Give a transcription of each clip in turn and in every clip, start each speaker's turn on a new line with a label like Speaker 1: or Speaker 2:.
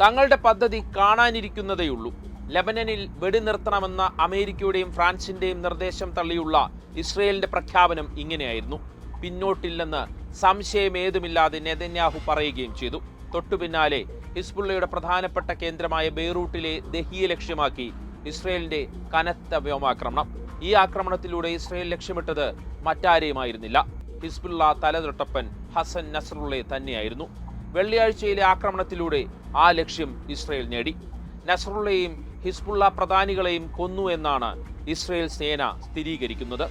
Speaker 1: തങ്ങളുടെ പദ്ധതി കാണാനിരിക്കുന്നതേയുള്ളൂ. ലബനനിൽ വെടിനിർത്തണമെന്ന അമേരിക്കയുടെയും ഫ്രാൻസിന്റെയും നിർദ്ദേശം തള്ളിയുള്ള ഇസ്രയേലിന്റെ പ്രഖ്യാപനം ഇങ്ങനെയായിരുന്നു. പിന്നോട്ടില്ലെന്ന് സംശയമേതുമില്ലാതെ നെതന്യാഹു പറയുകയും ചെയ്തു. തൊട്ടു പിന്നാലെ ഹിസ്ബുള്ളയുടെ പ്രധാനപ്പെട്ട കേന്ദ്രമായ ബെയ്റൂട്ടിലെ ദഹിയെ ലക്ഷ്യമാക്കി ഇസ്രയേലിന്റെ കനത്ത വ്യോമാക്രമണം. ഈ ആക്രമണത്തിലൂടെ ഇസ്രയേൽ ലക്ഷ്യമിട്ടത് മറ്റാരെയുമായിരുന്നില്ല. ഹിസ്ബുള്ള തലതൊട്ടപ്പൻ ഹസൻ നസറുള്ള തന്നെയായിരുന്നു. വെള്ളിയാഴ്ചയിലെ ആക്രമണത്തിലൂടെ ആ ലക്ഷ്യം ഇസ്രയേൽ നേടി. നസറുള്ളയും ഹിസ്ബുള്ള പ്രധാനികളെയും കൊന്നു എന്നാണ് ഇസ്രയേൽ സേന സ്ഥിരീകരിക്കുന്നത്.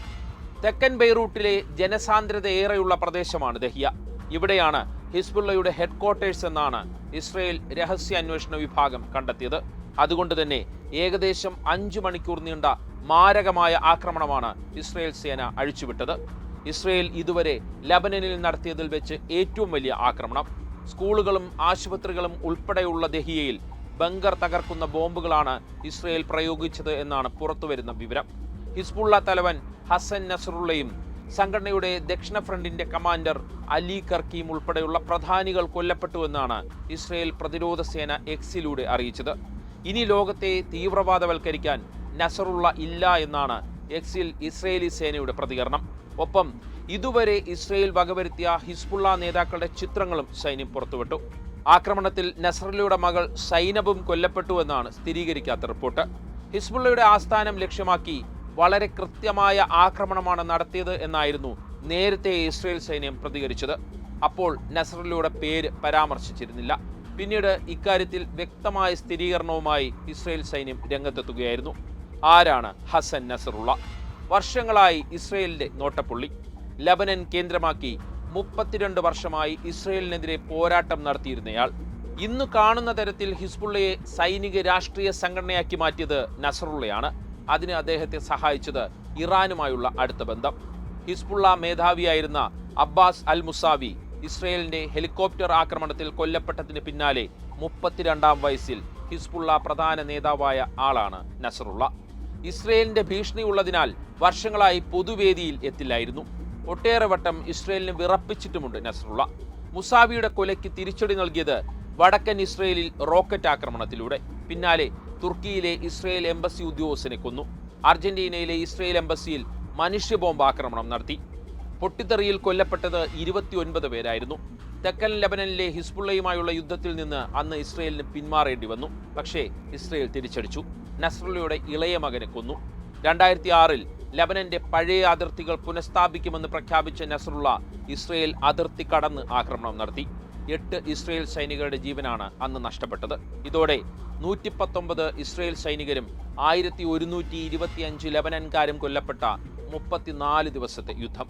Speaker 1: തെക്കൻ ബെയ്റൂട്ടിലെ ജനസാന്ദ്രതയേറെയുള്ള പ്രദേശമാണ് ദഹിയ. ഇവിടെയാണ് ഹിസ്ബുള്ളയുടെ ഹെഡ്ക്വാർട്ടേഴ്സ് എന്നാണ് ഇസ്രയേൽ രഹസ്യാന്വേഷണ വിഭാഗം കണ്ടെത്തിയത്. അതുകൊണ്ട് തന്നെ ഏകദേശം അഞ്ചു മണിക്കൂർ നീണ്ട മാരകമായ ആക്രമണമാണ് ഇസ്രയേൽ സേന അഴിച്ചുവിട്ടത്. ഇസ്രയേൽ ഇതുവരെ ലബനനിൽ നടത്തിയതിൽ വെച്ച് ഏറ്റവും വലിയ ആക്രമണം. സ്കൂളുകളും ആശുപത്രികളും ഉൾപ്പെടെയുള്ള ദഹിയയിൽ ബങ്കർ തകർക്കുന്ന ബോംബുകളാണ് ഇസ്രയേൽ പ്രയോഗിച്ചത് എന്നാണ് പുറത്തുവരുന്ന വിവരം. ഹിസ്ബുള്ള തലവൻ ഹസൻ നസറുള്ളയും സംഘടനയുടെ ദക്ഷിണ ഫ്രണ്ടിന്റെ കമാൻഡർ അലി കർക്കിയും ഉൾപ്പെടെയുള്ള പ്രധാനികൾ കൊല്ലപ്പെട്ടുവെന്നാണ് ഇസ്രയേൽ പ്രതിരോധ സേന എക്സിലൂടെ അറിയിച്ചത്. ഇനി ലോകത്തെ തീവ്രവാദവൽക്കരിക്കാൻ നസറുള്ള ഇല്ല എന്നാണ് എക്സിൽ ഇസ്രയേലി സേനയുടെ പ്രതികരണം. ഒപ്പം ഇതുവരെ ഇസ്രയേൽ വകവരുത്തിയ ഹിസ്ബുള്ള നേതാക്കളുടെ ചിത്രങ്ങളും സൈന്യം പുറത്തുവിട്ടു. ആക്രമണത്തിൽ നസറലിയുടെ മകൾ സൈനബും കൊല്ലപ്പെട്ടുവെന്നാണ് സ്ഥിരീകരിക്കാത്ത റിപ്പോർട്ട്. ഹിസ്ബുള്ളയുടെ ആസ്ഥാനം ലക്ഷ്യമാക്കി വളരെ കൃത്യമായ ആക്രമണമാണ് നടത്തിയത് എന്നായിരുന്നു നേരത്തെ ഇസ്രയേൽ സൈന്യം പ്രതികരിച്ചത്. അപ്പോൾ നസറലിയുടെ പേര് പരാമർശിച്ചിരുന്നില്ല. പിന്നീട് ഇക്കാര്യത്തിൽ വ്യക്തമായ സ്ഥിരീകരണവുമായി ഇസ്രയേൽ സൈന്യം രംഗത്തെത്തുകയായിരുന്നു. ആരാണ് ഹസൻ നസറുള്ള? വർഷങ്ങളായി ഇസ്രയേലിന്റെ നോട്ടപ്പുള്ളി. ലബനൻ കേന്ദ്രമാക്കി മുപ്പത്തിരണ്ട് വർഷമായി ഇസ്രയേലിനെതിരെ പോരാട്ടം നടത്തിയിരുന്നയാൾ. ഇന്ന് കാണുന്ന തരത്തിൽ ഹിസ്ബുള്ളയെ സൈനിക രാഷ്ട്രീയ സംഘടനയാക്കി മാറ്റിയത് നസറുള്ളയാണ്. അതിന് അദ്ദേഹത്തെ സഹായിച്ചത് ഇറാനുമായുള്ള അടുത്ത ബന്ധം. ഹിസ്ബുള്ള മേധാവിയായിരുന്ന അബ്ബാസ് അൽ മുസാവി ഇസ്രയേലിന്റെ ഹെലികോപ്റ്റർ ആക്രമണത്തിൽ കൊല്ലപ്പെട്ടതിന് പിന്നാലെ മുപ്പത്തിരണ്ടാം വയസ്സിൽ ഹിസ്ബുള്ള പ്രധാന നേതാവായ ആളാണ് നസറുള്ള. ഇസ്രയേലിന്റെ ഭീഷണിയുള്ളതിനാൽ വർഷങ്ങളായി പൊതുവേദിയിൽ എത്തില്ലായിരുന്നു. ഒട്ടേറെ വട്ടം ഇസ്രയേലിന് വിറപ്പിച്ചിട്ടുമുണ്ട് നസറുള്ള. മുസാവിയുടെ കൊലയ്ക്ക് തിരിച്ചടി നൽകിയത് വടക്കൻ ഇസ്രയേലിൽ റോക്കറ്റ് ആക്രമണത്തിലൂടെ. പിന്നാലെ തുർക്കിയിലെ ഇസ്രയേൽ എംബസി ഉദ്യോഗസ്ഥനെ കൊന്നു. അർജന്റീനയിലെ ഇസ്രയേൽ എംബസിയിൽ മനുഷ്യ ബോംബ് ആക്രമണം നടത്തി. പൊട്ടിത്തെറിയിൽ കൊല്ലപ്പെട്ടത് ഇരുപത്തിയൊൻപത് പേരായിരുന്നു. തെക്കൻ ലബനനിലെ ഹിസ്ബുള്ളയുമായുള്ള യുദ്ധത്തിൽ നിന്ന് അന്ന് ഇസ്രയേലിന് പിന്മാറേണ്ടി വന്നു. പക്ഷേ ഇസ്രയേൽ തിരിച്ചടിച്ചു. നസ്രുള്ളയുടെ ഇളയ മകനെ കൊന്നു. രണ്ടായിരത്തി ആറിൽ ലബനന്റെ പഴയ അതിർത്തികൾ പുനഃസ്ഥാപിക്കുമെന്ന് പ്രഖ്യാപിച്ച നസറുള്ള ഇസ്രയേൽ അതിർത്തി കടന്ന് ആക്രമണം നടത്തി. എട്ട് ഇസ്രയേൽ സൈനികരുടെ ജീവനാണ് അന്ന് നഷ്ടപ്പെട്ടത്. ഇതോടെ നൂറ്റി പത്തൊമ്പത് ഇസ്രയേൽ സൈനികരും ആയിരത്തി ഒരുന്നൂറ്റി ഇരുപത്തിയഞ്ച് ലബനൻകാരും കൊല്ലപ്പെട്ട മുപ്പത്തിനാല് ദിവസത്തെ യുദ്ധം.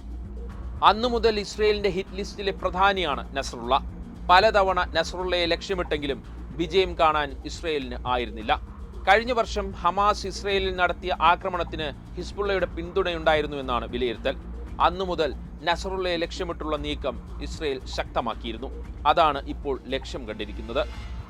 Speaker 1: അന്നു മുതൽ ഇസ്രയേലിന്റെ ഹിറ്റ് ലിസ്റ്റിലെ പ്രധാനിയാണ് നസറുള്ള. പലതവണ നസറുള്ളയെ ലക്ഷ്യമിട്ടെങ്കിലും വിജയം കാണാൻ ഇസ്രയേലിന് ആയിരുന്നില്ല. കഴിഞ്ഞ വർഷം ഹമാസ് ഇസ്രയേലിൽ നടത്തിയ ആക്രമണത്തിന് ഹിസ്ബുള്ളയുടെ പിന്തുണയുണ്ടായിരുന്നു എന്നാണ് വിലയിരുത്തൽ. അന്നു മുതൽ നസറുള്ളയെ ലക്ഷ്യമിട്ടുള്ള നീക്കം ഇസ്രയേൽ ശക്തമാക്കിയിരുന്നു. അതാണ് ഇപ്പോൾ ലക്ഷ്യം കണ്ടിരിക്കുന്നത്.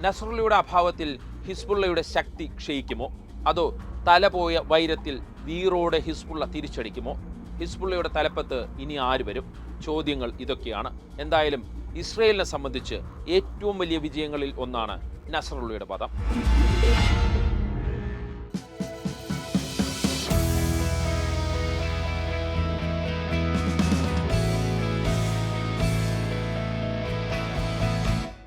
Speaker 1: നസറുള്ളയുടെ അഭാവത്തിൽ ഹിസ്ബുള്ളയുടെ ശക്തി ക്ഷയിക്കുമോ? അതോ തലപോയ വൈരത്തിൽ വീറോടെ ഹിസ്ബുള്ള തിരിച്ചടിക്കുമോ? ഹിസ്ബുള്ളയുടെ തലപ്പത്ത് ഇനി ആര് വരും? ചോദ്യങ്ങൾ ഇതൊക്കെയാണ്. എന്തായാലും ഇസ്രയേലിനെ സംബന്ധിച്ച് ഏറ്റവും വലിയ വിജയങ്ങളിൽ ഒന്നാണ് നസറുള്ളയുടെ പദം.